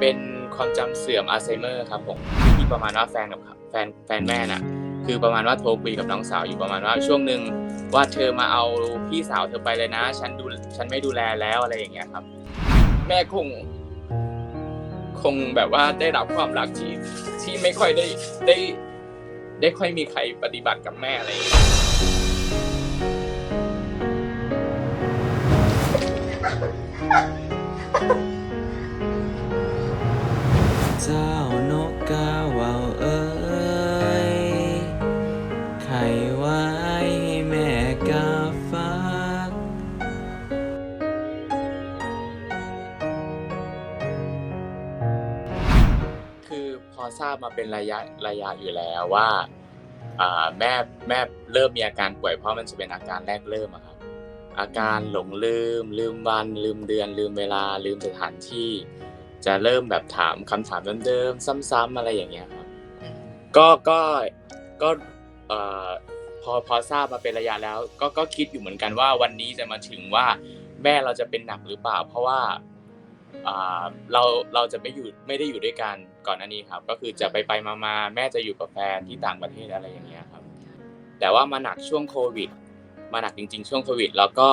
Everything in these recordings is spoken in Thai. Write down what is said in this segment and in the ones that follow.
เป็นความจำเสื่อมอัลไซเมอร์ครับผมที่ประมาณว่าแฟนกับแฟนแฟนแม่น่ะ คือประมาณว่าโทรคุยกับน้องสาวอยู่ประมาณว่าช่วงหนึ่งว่าเธอมาเอาพี่สาวเธอไปเลยนะ ฉันดูฉันไม่ดูแลแล้วอะไรอย่างเงี้ยครับ แม่คง คงแบบว่าได้รับความรักที่ที่ไม่ค่อยได้ได้ ได้ค่อยมีใครปฏิบัติกับแม่อะไรอย่างเงี้ย ทราบมาเป็นระยะระยะอยู่แล้วว่าอ่าแม่แม่เริ่มมีอาการป่วยเพราะมันจะเป็นอาการแรกเริ่มอะครับ อาการหลงลืม ลืมวัน ลืมเดือน ลืมเวลา ลืมสถานที่ จะเริ่มแบบถามคำถามเดิมๆซ้ำๆอะไรอย่างเงี้ยครับ ก็ก็ก็เอ่อพอพอทราบมาเป็นระยะแล้ว ก็ก็คิดอยู่เหมือนกันว่าวันนี้จะมาถึงว่าแม่เราจะเป็นหนักหรือเปล่า เพราะว่าอ่าเราเราจะไม่อยู่ไม่ได้อยู่ด้วยกัน ก่อนหน้านี้ครับ ก็คือจะไปไปมามาแม่จะอยู่กับแฟนที่ต่างประเทศอะไรอย่างเงี้ยครับ แต่ว่ามาหนักช่วงโควิด มาหนักจริง ๆ ช่วงโควิด แล้วก็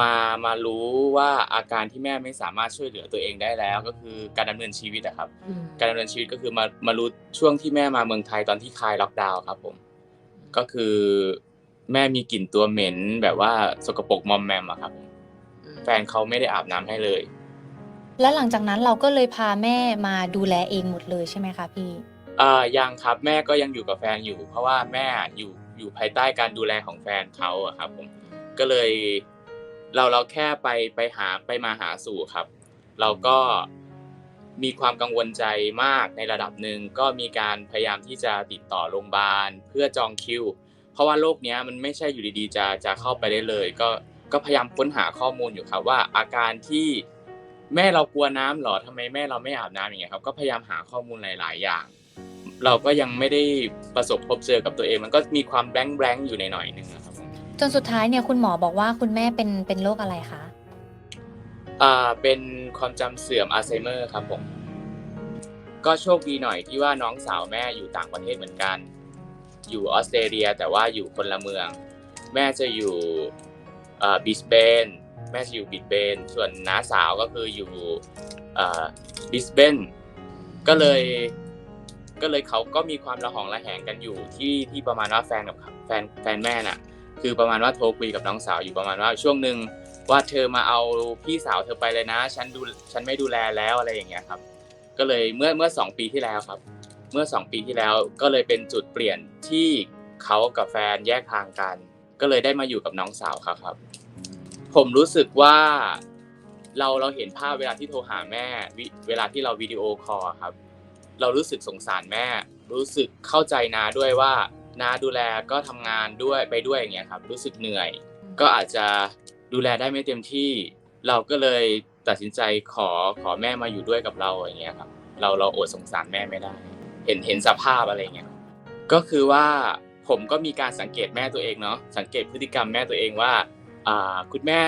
มามารู้ว่าอาการที่แม่ไม่สามารถช่วยเหลือตัวเองได้แล้ว ก็คือการดำเนินชีวิตอะครับ การดำเนินชีวิตก็คือมามารู้ช่วงที่แม่มาเมืองไทยตอนที่คลายล็อกดาวน์ครับ ผม ก็คือแม่มีกลิ่นตัวเหม็นแบบว่าสกปรกมอมแมมอะครับผมแฟนเขาไม่ได้อาบน้ำให้เลย แล้วหลังจากนั้นเราก็เลยพาแม่มาดูแลเองหมดเลยใช่ไหมคะพี่อ่ายังครับแม่ก็ยังอยู่กับแฟนอยู่ เพราะว่าแม่อยู่อยู่ภายใต้การดูแลของแฟนเขาอะครับผมก็เลยเราเราแค่ไปไปหาไปมาหาสู่ครับ เราก็มีความกังวลใจมากในระดับหนึ่งก็มีการพยายามที่จะติดต่อโรงพยาบาลเพื่อจองคิว เพราะว่าโรคเนี้ยมันไม่ใช่อยู่ดีๆ จะจะเข้าไปได้เลย ก็ก็พยายามค้นหาข้อมูลอยู่ครับว่าอาการที่ แม่เรากลัวน้ำเหรอทำไมแม่เราไม่อาบน้ำอย่างเงี้ยครับก็พยายามหาข้อมูลหลาย ๆ อย่าง เราก็ยังไม่ได้ประสบพบเจอกับตัวเอง มันก็มีความแบงค์แบงค์อยู่ในหน่อยหนึ่งนะครับผมจนสุดท้ายเนี่ยคุณหมอบอกว่าคุณแม่เป็นเป็นโรคอะไรคะอ่าเป็นความจำเสื่อมอัลไซเมอร์ครับผมก็โชคดีหน่อยที่ว่าน้องสาวแม่อยู่ต่างประเทศเหมือนกัน อยู่ออสเตรเลียแต่ว่าอยู่คนละเมือง แม่จะอยู่บิสเบน แม่จะอยู่บิสเบน ส่วนน้าสาวก็คืออยู่บิสเบนก็เลยก็เลยเขาก็มีความระหองระแหงกันอยู่ที่ที่ประมาณว่าแฟนกับแฟนแฟนแม่น่ะ คือประมาณว่าโทรคุยกับน้องสาวอยู่ประมาณว่าช่วงหนึ่งว่าเธอมาเอาพี่สาวเธอไปเลยนะ ฉันดูฉันไม่ดูแลแล้วอะไรอย่างเงี้ยครับ ก็เลยเมื่อเมื่อสองปีที่แล้วครับ เมื่อสองปีที่แล้วก็เลยเป็นจุดเปลี่ยนที่เขากับแฟนแยกทางกัน ก็เลยได้มาอยู่กับน้องสาวครับครับ ผมรู้สึกว่าเราเราเห็นภาพเวลาที่โทรหาแม่วิเวลาที่เราวิดีโอคอลครับ เรารู้สึกสงสารแม่ รู้สึกเข้าใจนาด้วยว่านาดูแลก็ทำงานด้วยไปด้วยอย่างเงี้ยครับ รู้สึกเหนื่อย ก็อาจจะดูแลได้ไม่เต็มที่ เราก็เลยตัดสินใจขอขอแม่มาอยู่ด้วยกับเราอย่างเงี้ยครับ เราเราอดสงสารแม่ไม่ได้ เห็นเห็นสภาพอะไรเงี้ยก็คือว่าผมก็มีการสังเกตแม่ตัวเองเนาะสังเกตพฤติกรรมแม่ตัวเองว่า คุณแม่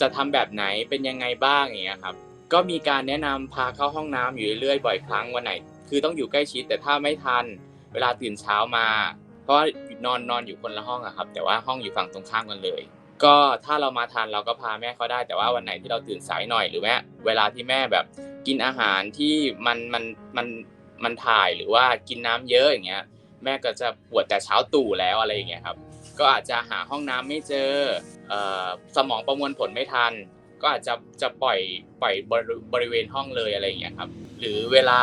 จะทำแบบไหนเป็นยังไงบ้างอย่างเงี้ยครับก็มีการแนะนำพาเข้าห้องน้ำอยู่เรื่อยๆบ่อยครั้งวันไหน คือต้องอยู่ใกล้ชิดแต่ถ้าไม่ทัน เวลาตื่นเช้ามา เพราะว่านอนนอนอยู่คนละห้องอะครับ แต่ว่าห้องอยู่ฝั่งตรงข้ามกันเลย ก็ถ้าเรามาทันเราก็พาแม่เขาได้แต่ว่าวันไหนที่เราตื่นสายหน่อยหรือแม้เวลาที่แม่แบบกินอาหารที่มันมันมันมันถ่ายหรือว่ากินน้ำเยอะอย่างเงี้ย แม่ก็จะปวดแต่เช้าตู่แล้วอะไรอย่างเงี้ยครับ ก็อาจจะหาห้องน้ำไม่เจอสมองประมวลผลไม่ทัน ก็อาจจะจะปล่อยปล่อยบริเวณห้องเลยอะไรอย่างเงี้ยครับ หรือเวลา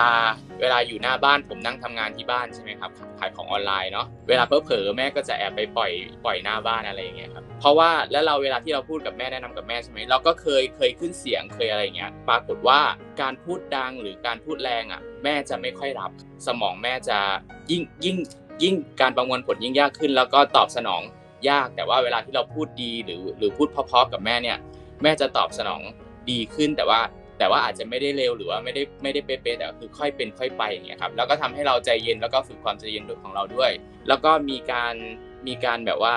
เวลาอยู่หน้าบ้านผมนั่งทำงานที่บ้านใช่ไหมครับขายของออนไลน์เนาะเวลาเพ้อเผลอแม่ก็จะแอบไปปล่อยปล่อยหน้าบ้านอะไรอย่างเงี้ยครับเพราะว่าแล้วเราเวลาที่เราพูดกับแม่แนะนำกับแม่ใช่ไหมเราก็เคยเคยขึ้นเสียงเคยอะไรอย่างเงี้ยปรากฏว่าการพูดดังหรือการพูดแรงอะแม่จะไม่ค่อยรับ สมองแม่จะยิ่งยิ่ง ยิ่งการประมวลผลยิ่งยากขึ้น แล้วก็ตอบสนองยาก แต่ว่าเวลาที่เราพูดดีหรือหรือพูดเพราะๆกับแม่เนี่ย แม่จะตอบสนองดีขึ้น แต่ว่าแต่ว่าอาจจะไม่ได้เร็วหรือว่าไม่ได้ไม่ได้เป๊ะๆแต่คือค่อยเป็นค่อยไปอย่างเงี้ยครับแล้วก็ทำให้เราใจเย็นแล้วก็ฝึกความใจเย็นของเราด้วย แล้วก็มีการมีการแบบว่า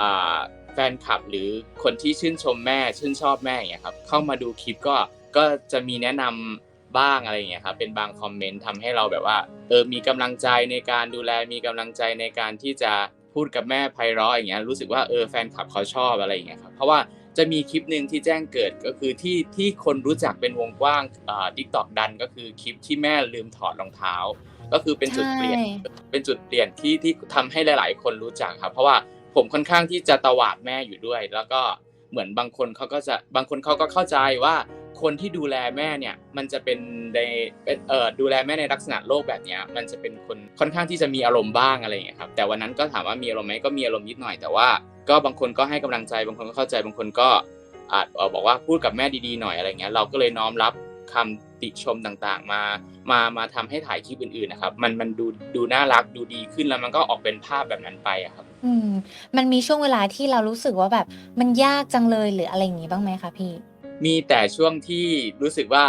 อ่าแฟนคลับหรือคนที่ชื่นชมแม่ชื่นชอบแม่อย่างเงี้ยครับเข้ามาดูคลิปก็ก็จะมีแนะนำ บ้างอะไรอย่างเงี้ยครับเป็นบางคอมเมนต์ทำให้เราแบบว่าเออมีกำลังใจในการดูแลมีกำลังใจในการที่จะพูดกับแม่ไพเราะอย่างเงี้ยรู้สึกว่าเออแฟนคลับเขาชอบอะไรอย่างเงี้ยครับเพราะว่าจะมีคลิปหนึ่งที่แจ้งเกิดก็คือที่ที่คนรู้จักเป็นวงกว้างอ่าทิกตอกดันก็คือคลิปที่แม่ลืมถอดรองเท้า ก็คือเป็นจุดเปลี่ยนใช่เป็นจุดเปลี่ยนที่ที่ทำให้หลาย ๆ คนรู้จักครับ เพราะว่าผมค่อนข้างที่จะตวาดแม่อยู่ด้วย แล้วก็เหมือนบางคนเขาก็จะบางคนเขาก็เข้าใจว่า คนที่ดูแลแม่เนี่ยมันจะเป็นในเป็นเอ่อดูแลแม่ในลักษณะโลกแบบเนี้ยมันจะเป็นคนค่อนข้างที่จะมีอารมณ์บ้างอะไรอย่างเงี้ยครับแต่วันนั้นก็ถามว่ามีอารมณ์ไหมก็มีอารมณ์นิดหน่อยแต่ว่า ก็บางคนก็ให้กำลังใจบางคนก็เข้าใจบางคนก็อาจบอกว่าพูดกับแม่ดีๆหน่อยอะไรเงี้ยเราก็เลยน้อมรับคำติชมต่างๆ มามามาทำให้ถ่ายคลิปอื่นๆนะครับมันมันดูดูน่ารักดูดีขึ้นแล้วมันก็ออกเป็นภาพแบบนั้นไปอะครับ อืมมันมีช่วงเวลาที่เรารู้สึกว่าแบบมันยากจังเลยหรืออะไรอย่างงี้บ้างไหมคะพี่ มีแต่ช่วงที่รู้สึกว่า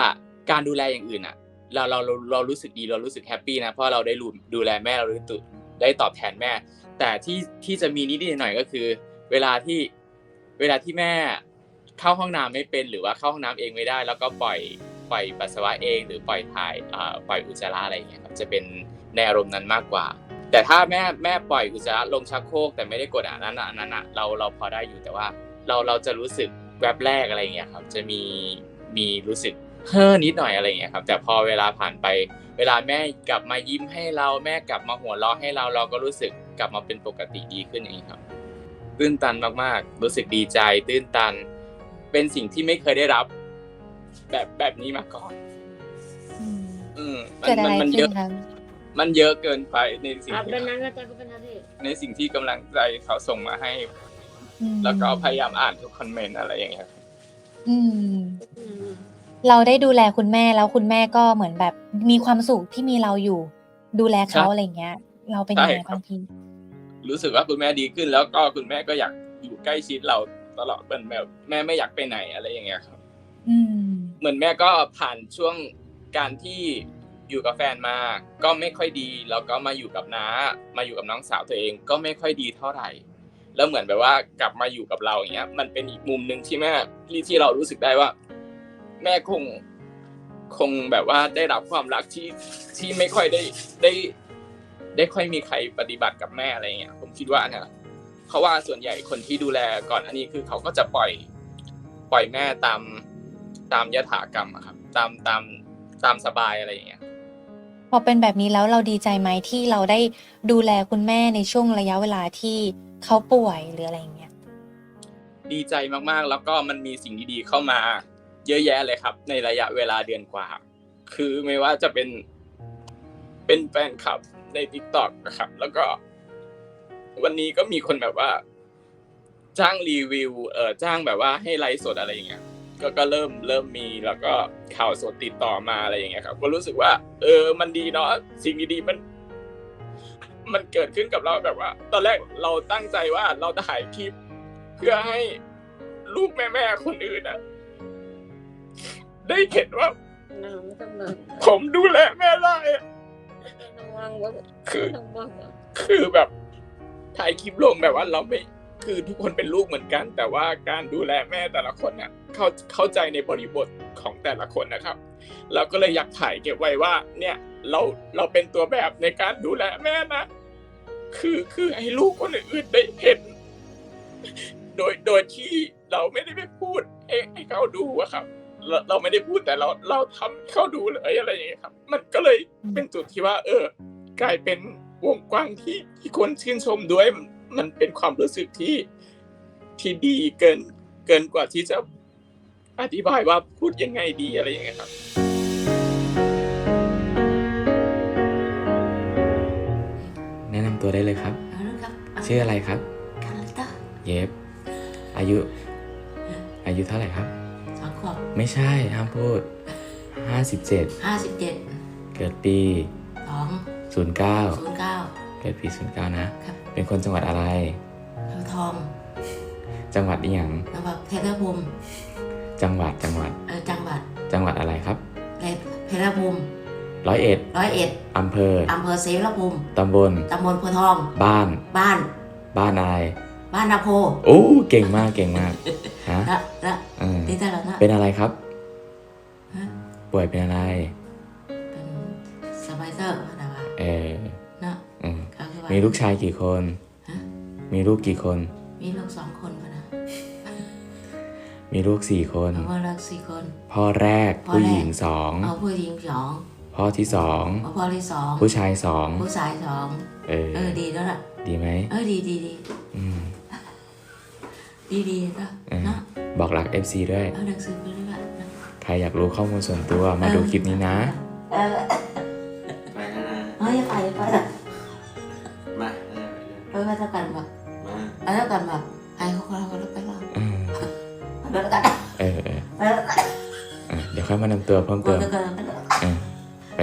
การดูแลอย่างอื่นอะ เราเราเราเรารู้สึกดีเรารู้สึกแฮปปี้นะเพราะเราได้ดูดูแลแม่เราได้ตุได้ตอบแทนแม่ แต่ที่ที่จะมีนิดหน่อยก็คือ เวลาที่เวลาที่แม่เข้าห้องน้ำไม่เป็นหรือว่าเข้าห้องน้ำเองไม่ได้ แล้วก็ปล่อยปล่อยปัสสาวะเอง หรือปล่อยถ่ายอ่าปล่อยอุจจาระอะไรอย่างเงี้ยครับจะเป็นในอารมณ์นั้นมากกว่า แต่ถ้าแม่แม่ปล่อยอุจจาระลงชักโครกแต่ไม่ได้กดอะนั้นอะอันนั้นอะเราเราพอได้อยู่แต่ว่าเราเราจะรู้สึก แวบแรกอะไรอย่างเงี้ยครับ จะมีมีรู้สึกเฮ้อนิดหน่อยอะไรอย่างเงี้ยครับ แต่พอเวลาผ่านไป เวลาแม่กลับมายิ้มให้เราแม่กลับมาหัวเราะให้เราเราก็รู้สึกกลับมาเป็นปกติดีขึ้นอย่างนี้ครับตื้นตันมากๆ รู้สึกดีใจ ตื้นตัน เป็นสิ่งที่ไม่เคยได้รับ แบบแบบนี้มาก่อน อืมอืมมัเกิดอะไรมัเยขึ้อะนคะมันเยอะเกินไปในสิ่ง Ah, ที่ benar kata aku benar sih. ในสิ่งที่กำลังใจเขาส่งมาให้อืม แล้วก็พยายามอ่านทุกคอมเมนต์อะไรอย่างเงี้ยครับอืม Hmm. เราได้ดูแลคุณแม่แล้วคุณแม่ก็เหมือนแบบมีความสุขที่มีเราอยู่ ดูแลเขาใช่อะไรอย่างเงี้ย เราเป็นยังไงใช่ครับบ้างพี่รู้สึกว่าคุณแม่ดีขึ้น แล้วก็คุณแม่ก็อยากอยู่ใกล้ชิดเราตลอดเป็นแบบแม่ไม่อยากไปไหนอะไรอย่างเงี้ยครับอืมเหมือนแม่ก็ผ่านช่วงการที่อยู่กับแฟนมา ก็ไม่ค่อยดี แล้วก็มาอยู่กับน้ามาอยู่กับน้องสาวตัวเอง ก็ไม่ค่อยดีเท่าไหร่ แล้วเหมือนแบบว่ากลับมาอยู่กับเราอย่างเงี้ย มันเป็นอีกมุมหนึ่งที่แม่ที่ที่เรารู้สึกได้ว่า แม่คงคงแบบว่าได้รับความรักที่ที่ไม่ค่อยได้ได้ ได้ค่อยมีใครปฏิบัติกับแม่อะไรเงี้ยผมคิดว่านะเพราะว่าส่วนใหญ่คนที่ดูแลก่อนอันนี้คือเขาก็จะปล่อยปล่อยแม่ตามตามยถากรรมอะครับ ตามตามตามสบายอะไรอย่างเงี้ยพอเป็นแบบนี้แล้วเราดีใจไหมที่เราได้ดูแลคุณแม่ในช่วงระยะเวลาที่ เขาป่วยหรืออะไรเงี้ยดีใจมากๆ แล้วก็มันมีสิ่งดีๆเข้ามา เยอะแยะเลยครับ ในระยะเวลาเดือนกว่า คือไม่ว่าจะเป็นเป็นแฟนคลับใน t ิ k t o k นะครับ แล้วก็ วันนี้ก็มีคนแบบว่า จ้างรีวิว เออจ้างแบบว่าให้ไลฟ์สดอะไรอย่างเงี้ยก็ก็เริ่มเริ่มมีแล้วก็ข่าวสดติดต่อมาอะไรอย่างเงี้ยครับ ก็รู้สึกว่า เออ มันดีเนาะสิ่งดีๆมัน มันเกิดขึ้นกับเราแบบว่า ตอนแรกเราตั้งใจว่าเราถ่ายคลิป เพื่อให้ลูกแม่ๆคนอื่นอะได้เห็นว่า Nah, betul benar. ผมดูแลแม่ได้อะ Tenang banget. คือ Tenang banget. คือแบบถ่ายคลิปลงแบบว่าเราไม่คือทุกคนเป็นลูกเหมือนกัน แต่ว่าการดูแลแม่แต่ละคนเนี่ยเข้าเข้าใจในบริบทของแต่ละคนนะครับ เราก็เลยอยากถ่ายเก็บไว้ว่า เนี่ยเราเราเป็นตัวแบบในการดูแลแม่นะ คือคือให้ลูกคนอื่นได้เห็น โดยโดยที่เราไม่ได้ไปพูดให้ให้เขาดูอะครับ เราเราไม่ได้พูดแต่เราเราทำให้เขาดูเลยอะไรอย่างเงี้ยครับ มันก็เลยเป็นจุดที่ว่า เออ กลายเป็นวงกว้างที่ที่คนชื่นชมด้วยมันมันเป็นความรู้สึกที่ที่ดีเกินเกินกว่าที่จะอธิบายว่าพูดยังไงดีอะไรอย่างเงี้ยครับ ตัวได้เลยครับ Halo kak, ชื่ออะไรครับ Kalta, เยฟอายุ อายุเท่าไหร่ครับสองขวบไม่ใช่ห้ามพูด57ห้าสิบเจ็ดเกิดปีสอง09ศูนย์เก้าเกิดปี09นะครับเป็นคนจังหวัดอะไรทางทอง จังหวัดอีหยังจังหวัดเพชรภูมิจังหวัดจังหวัดเออจังหวัด จังหวัดอะไรครับเพชรภูมิ ร้อยเอ็ดร้อยเอ็ดอำเภออำเภอเสรภูมิตำบลตำบลโพธิ์ทอง บ้าน บ้าน บ้านอะไรบ้านนาโพโอ้เก่งมากเก่งมากฮะและและเออที่ตลาดนะเป็นอะไรครับฮะป่วยเป็นอะไร เป็นสไปเซอร์นะวะเออเนาะอืมเขาคือว่ามีลูกชายกี่คนฮะมีลูกกี่คน มีลูกสองคนพะนะ มีลูกสี่คนเอาว่าลูกสี่คนพ่อแรกพ่อแรกผู้หญิงสองเอาผู้หญิงสอง พ่อที่สองเอาพ่อที่สองผู้ชายสองผู้ชายสองเออเออดีแล้วล่ะดีไหมเออดีดีดีอืมดีดีก็เออเนาะบอกรัก FC ด้วยเอาหนังสือไปเรื่อยๆนะใครอยากรู้ข้อมูลส่วนตัวมาดูคลิปนี้นะเออไปแล้วนะเฮ้ยไปไปละมาเออเท่ากันแบบมาเท่ากันแบบให้เขาเขาเขาไปแล้วเออเท่ากันเออเออไปแล้วกันอะเดี๋ยวค่อยมานำตัวเพิ่มเท่าเติมกันเออไป